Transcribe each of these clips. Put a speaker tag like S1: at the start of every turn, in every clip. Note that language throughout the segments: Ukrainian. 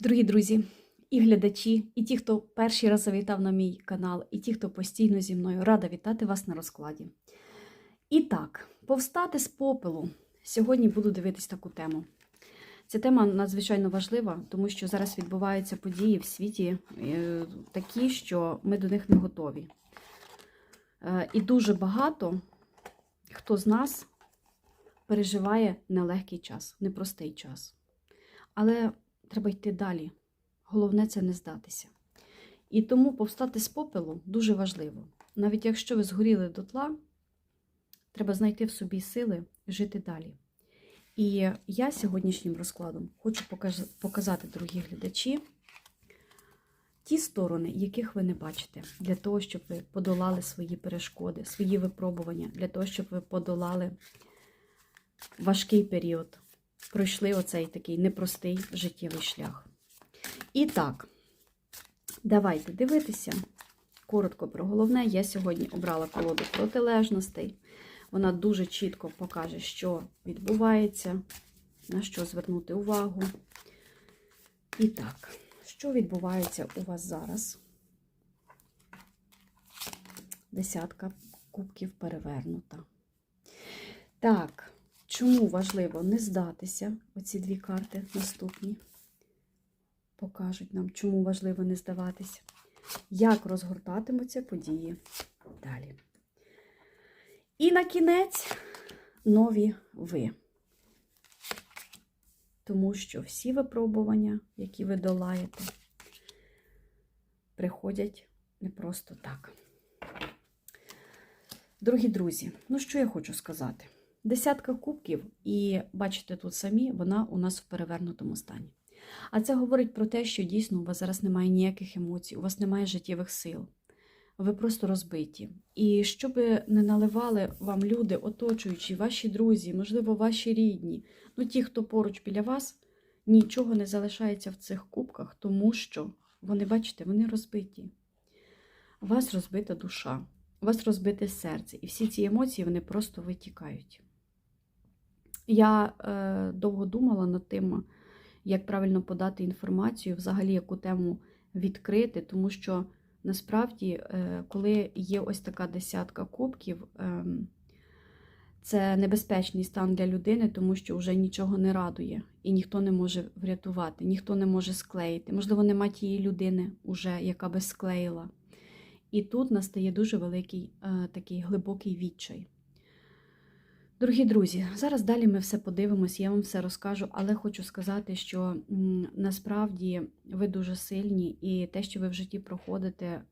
S1: Дорогі друзі, і глядачі, і ті, хто перший раз завітав на мій канал, і ті, хто постійно зі мною, рада вітати вас на розкладі. І так, повстати з попелу. Сьогодні буду дивитись таку тему. Ця тема надзвичайно важлива, тому що зараз відбуваються події в світі е, такі, що ми до них не готові. Е, І дуже багато хто з нас переживає нелегкий час, непростий час. Але треба йти далі. Головне це не здатися. І тому повстати з попелу дуже важливо. Навіть якщо ви згоріли дотла, треба знайти в собі сили жити далі. І я сьогоднішнім розкладом хочу показати, дорогі глядачі, ті сторони, яких ви не бачите, для того, щоб ви подолали свої перешкоди, свої випробування, для того, щоб ви подолали важкий період, пройшли оцей такий непростий життєвий шлях. І так, давайте дивитися. Коротко про головне. Я сьогодні обрала колоду протилежностей. Вона дуже чітко покаже, що відбувається, на що звернути увагу. І так, що відбувається у вас зараз? Десятка кубків перевернута. Так, чому важливо не здатися? Оці дві карти наступні покажуть нам, чому важливо не здаватися, як розгортатимуться події далі. І на кінець нові ви. Тому що всі випробування, які ви долаєте, приходять не просто так. Дорогі друзі, ну що я хочу сказати? Десятка кубків, і бачите, тут самі вона у нас в перевернутому стані. А це говорить про те, що дійсно у вас зараз немає ніяких емоцій, у вас немає життєвих сил. Ви просто розбиті. І що би не наливали вам люди, оточуючі, ваші друзі, можливо, ваші рідні, ну ті, хто поруч біля вас, нічого не залишається в цих кубках, тому що вони, бачите, вони розбиті. У вас розбита душа, у вас розбите серце, і всі ці емоції вони просто витікають. Я е, довго думала над тим, як правильно подати інформацію, взагалі яку тему відкрити, тому що насправді, е, коли є ось така десятка кубків, ем, це небезпечний стан для людини, тому що вже нічого не радує, і ніхто не може врятувати, ніхто не може склеїти. Можливо, нема тієї людини, уже, яка би склеїла. І тут настає дуже великий е, такий глибокий відчай. Дорогі друзі, зараз далі ми все подивимось, я вам все розкажу, але хочу сказати, що насправді ви дуже сильні, і те, що ви в житті проходите, е,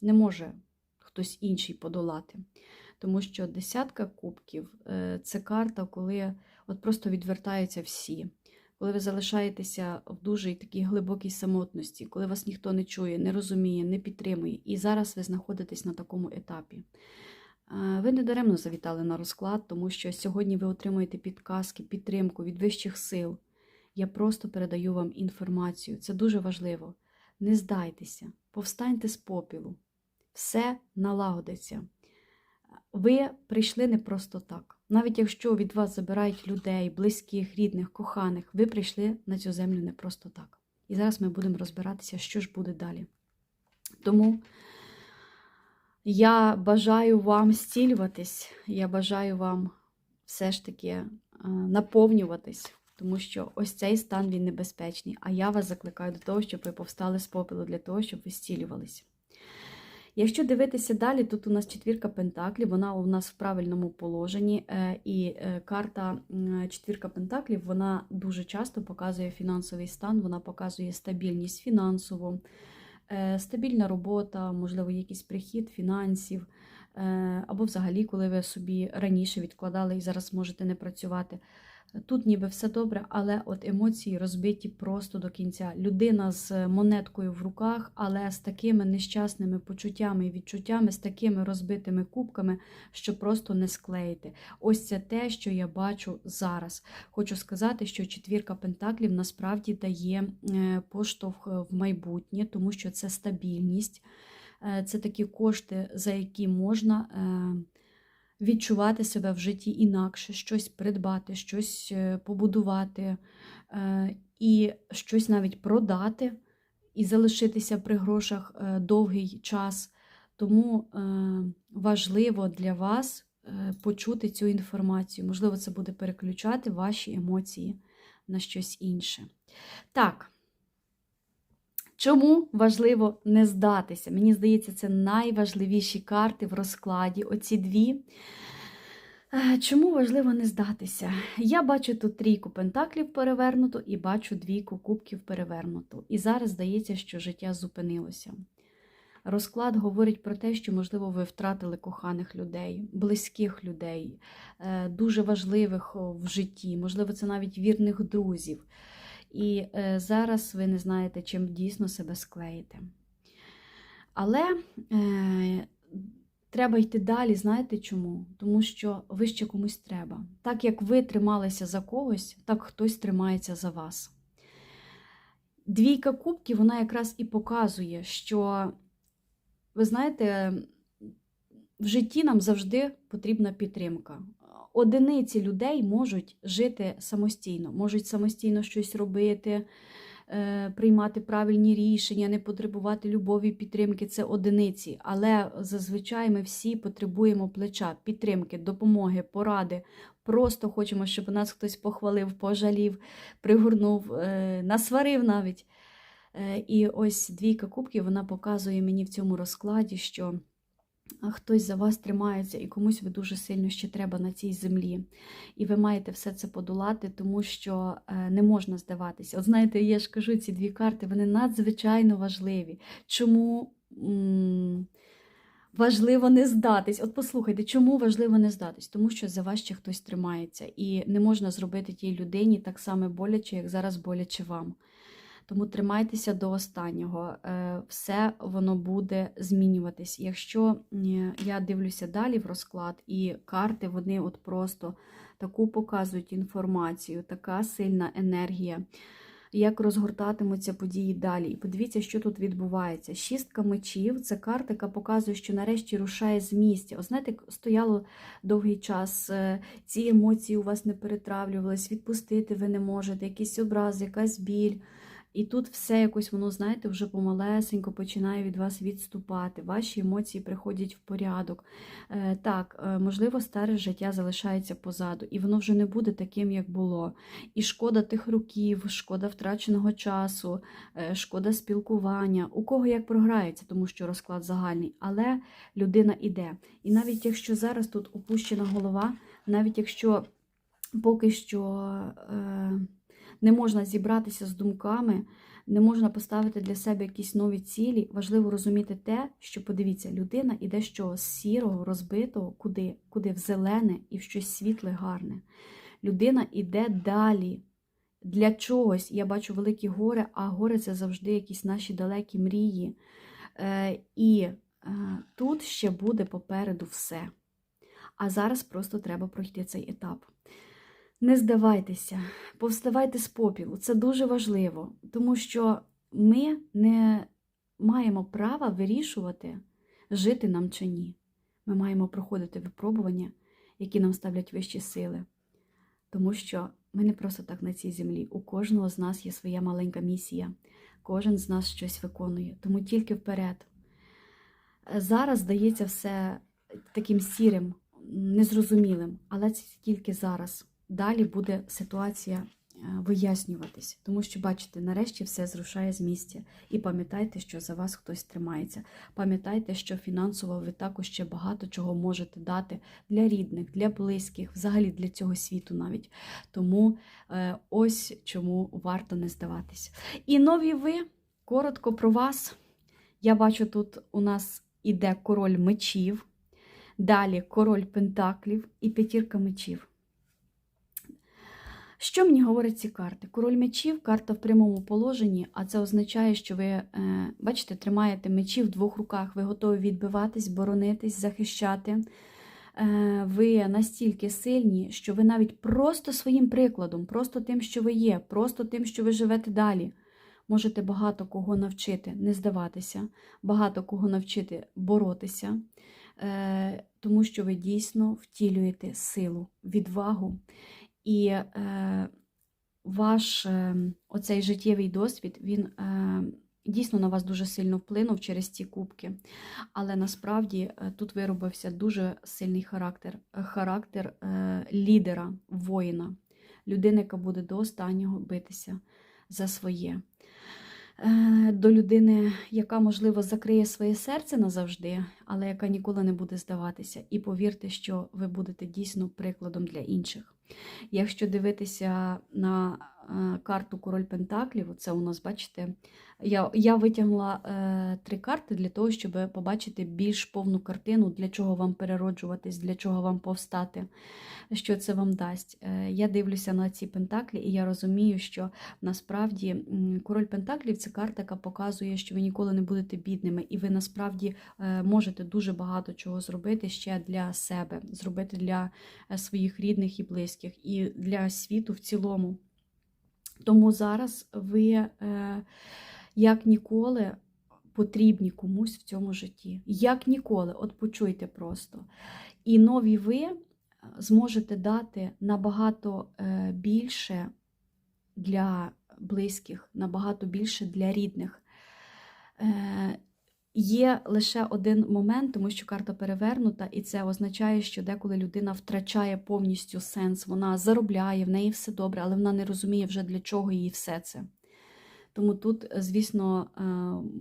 S1: не може хтось інший подолати. Тому що десятка кубків е, це карта, коли от просто відвертаються всі, коли ви залишаєтеся в дуже такій глибокій самотності, коли вас ніхто не чує, не розуміє, не підтримує. І зараз ви знаходитесь на такому етапі. Ви недаремно завітали на розклад, тому що сьогодні ви отримуєте підказки, підтримку від вищих сил. Я просто передаю вам інформацію. Це дуже важливо. Не здайтеся, повстаньте з попілу. Все налагодиться. Ви прийшли не просто так. Навіть якщо від вас забирають людей, близьких, рідних, коханих, ви прийшли на цю землю не просто так. І зараз ми будемо розбиратися, що ж буде далі. Тому. Я бажаю вам зцілюватись, я бажаю вам все ж таки е, наповнюватись, тому що ось цей стан він небезпечний. А я вас закликаю до того, щоб ви повстали з попелу, для того, щоб ви зцілювались. Якщо дивитися далі, тут у нас четвірка пентаклів, вона у нас в правильному положенні, е, і е, карта четвірка пентаклів вона дуже часто показує фінансовий стан, вона показує стабільність фінансову. Е, стабільна робота, можливо, якийсь прихід фінансів, е, або взагалі, коли ви собі раніше відкладали і зараз можете не працювати. Тут ніби все добре, але от емоції розбиті просто до кінця. Людина з монеткою в руках, але з такими нещасними почуттями і відчуттями, з такими розбитими кубками, що просто не склеїти. Ось це те, що я бачу зараз. Хочу сказати, що четвірка пентаклів насправді дає е, поштовх в майбутнє, тому що це стабільність, е, це такі кошти, за які можна. Відчувати себе в житті інакше, щось придбати, щось е, побудувати. Е, і щось навіть продати і залишитися при грошах е, довгий час. Тому важливо для вас почути цю інформацію. Можливо, це буде переключати ваші емоції на щось інше. Так. Чому важливо не здатися? Мені здається, це найважливіші карти в розкладі. Оці дві. Е, Чому важливо не здатися? Я бачу тут трійку пентаклів перевернуту і бачу двійку кубків перевернуту. І зараз здається, що життя зупинилося. Розклад говорить про те, що, можливо, ви втратили коханих людей, близьких людей, е, дуже важливих в житті, можливо, це навіть вірних друзів. І е, зараз ви не знаєте, чим дійсно себе склеїте. Але е, треба йти далі, знаєте чому? Тому що ви ще комусь треба. Так як ви трималися за когось, так хтось тримається за вас. Двійка кубків, вона якраз і показує, що, ви знаєте, в житті нам завжди потрібна підтримка. Одиниці людей можуть жити самостійно, можуть самостійно щось робити, е, приймати правильні рішення, не потребувати любові підтримки це одиниці. Але зазвичай ми всі потребуємо плеча, підтримки, допомоги, поради. Просто хочемо, щоб нас хтось похвалив, пожалів, пригорнув, е, насварив навіть. Е, І ось двійка кубків вона показує мені в цьому розкладі, що хтось за вас тримається, і комусь ви дуже сильно ще треба на цій землі. І ви маєте все це подолати, тому що е, не можна здаватися. От знаєте, я ж кажу, ці дві карти вони надзвичайно важливі. Чому важливо не здатись? От послухайте, чому важливо не здатись? Тому що за вас ще хтось тримається, і не можна зробити тій людині так само боляче, як зараз боляче вам. Тому тримайтеся до останнього. Е, Все воно буде змінюватись. Якщо я дивлюся далі в розклад, і карти вони от просто таку показують інформацію, така сильна енергія, як розгортатимуться події далі. І подивіться, що тут відбувається. Шістка мечів це карта, яка показує, що нарешті рушає з місця. О, знаєте, стояло довгий час, е, ці емоції у вас не перетравлювались, відпустити ви не можете, якийсь образ, якась біль. І тут все якось воно, знаєте, вже помалесенько починає від вас відступати. Ваші емоції приходять в порядок. Е, Так, е, можливо, старе життя залишається позаду, і воно вже не буде таким, як було. І шкода тих років, шкода втраченого часу, е, шкода спілкування. У кого як програється, тому що розклад загальний, але людина іде. І навіть якщо зараз тут опущена голова, навіть якщо поки що. Е, не можна зібратися з думками, не можна поставити для себе якісь нові цілі. Важливо розуміти те, що подивіться, людина іде з сірого, розбитого, куди? Куди в зелене і в щось світле, гарне. Людина іде далі. Для чогось я бачу великі гори, а гори це завжди якісь наші далекі мрії. Е, І е, тут ще буде попереду все. А зараз просто треба пройти цей етап. Не здавайтеся, повставайте з попілу. Це дуже важливо, тому що ми не маємо права вирішувати, жити нам чи ні. Ми маємо проходити випробування, які нам ставлять вищі сили. Тому що ми не просто так на цій землі. У кожного з нас є своя маленька місія, кожен з нас щось виконує, тому тільки вперед. Зараз здається все таким сірим, незрозумілим, але це тільки зараз далі буде ситуація вияснюватись. Тому що, бачите, нарешті все зрушає з місця. І пам'ятайте, що за вас хтось тримається. Пам'ятайте, що фінансово ви також ще багато чого можете дати для рідних, для близьких, взагалі для цього світу навіть. Тому е, ось чому варто не здаватись. І нові ви, коротко про вас. Я бачу, тут у нас іде король мечів, далі король пентаклів і п'ятірка мечів. Що мені говорять ці карти? Король мечів, карта в прямому положенні, а це означає, що ви, е, бачите, тримаєте мечі в двох руках, ви готові відбиватись, боронитись, захищати. Е, ви настільки сильні, що ви навіть просто своїм прикладом, просто тим, що ви є, просто тим, що ви живете далі, можете багато кого навчити, не здаватися, багато кого навчити боротися, е, тому що ви дійсно втілюєте силу, відвагу. І е, ваш е, оцей життєвий досвід, він е, дійсно на вас дуже сильно вплинув через ці кубки. Але насправді е, тут виробився дуже сильний характер, характер е, лідера, воїна, людини, яка буде до останнього битися за своє. Е, До людини, яка, можливо, закриє своє серце назавжди, але яка ніколи не буде здаватися. І повірте, що ви будете дійсно прикладом для інших. Якщо дивитися на карту Король Пентаклів, це у нас, бачите, я, я витягнула е, три карти для того, щоб побачити більш повну картину, для чого вам перероджуватись, для чого вам повстати, що це вам дасть. Е, я дивлюся на ці пентаклі, і я розумію, що насправді король Пентаклів це карта, яка показує, що ви ніколи не будете бідними, і ви насправді е, можете дуже багато чого зробити ще для себе, зробити для е, своїх рідних і близьких, і для світу в цілому. Тому зараз ви е, як ніколи потрібні комусь в цьому житті. Як ніколи, от почуйте просто. І нові ви е, зможете дати набагато е, більше для близьких, набагато більше для рідних. Є лише один момент, тому що карта перевернута, і це означає, що деколи людина втрачає повністю сенс. Вона заробляє, в неї все добре, але вона не розуміє вже для чого їй все це. Тому тут, звісно, е,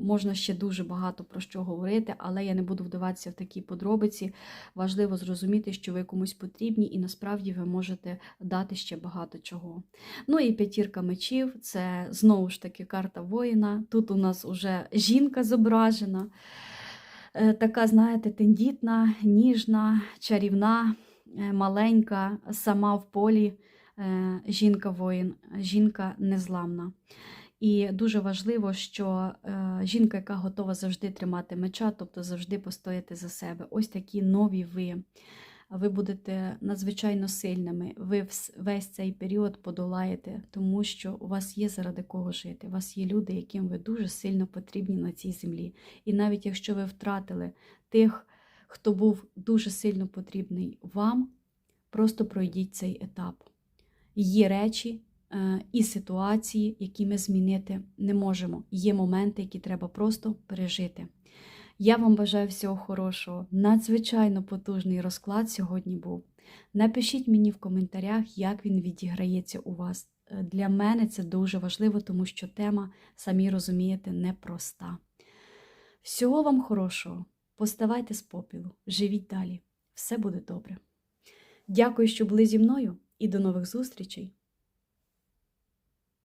S1: можна ще дуже багато про що говорити, але я не буду вдаватися в такі подробиці. Важливо зрозуміти, що ви комусь потрібні, і насправді ви можете дати ще багато чого. Ну і п'ятірка мечів це знову ж таки карта воїна. Тут у нас уже жінка зображена. Е, Така, знаєте, тендітна, ніжна, чарівна, е, маленька, сама в полі е, жінка-воїн, жінка незламна. І дуже важливо, що е, жінка, яка готова завжди тримати меча, тобто завжди постояти за себе. Ось такі нові ви. Ви будете надзвичайно сильними. Ви весь цей період подолаєте, тому що у вас є заради кого жити. У вас є люди, яким ви дуже сильно потрібні на цій землі. І навіть якщо ви втратили тих, хто був дуже сильно потрібний вам, просто пройдіть цей етап. Є речі і ситуації, які ми змінити не можемо. Є моменти, які треба просто пережити. Я вам бажаю всього хорошого. Надзвичайно потужний розклад сьогодні був. Напишіть мені в коментарях, як він відіграється у вас. Е, Для мене це дуже важливо, тому що тема, самі розумієте, непроста. Всього вам хорошого. Поставайте з попілу, живіть далі. Все буде добре. Дякую, що були зі мною, і до нових зустрічей!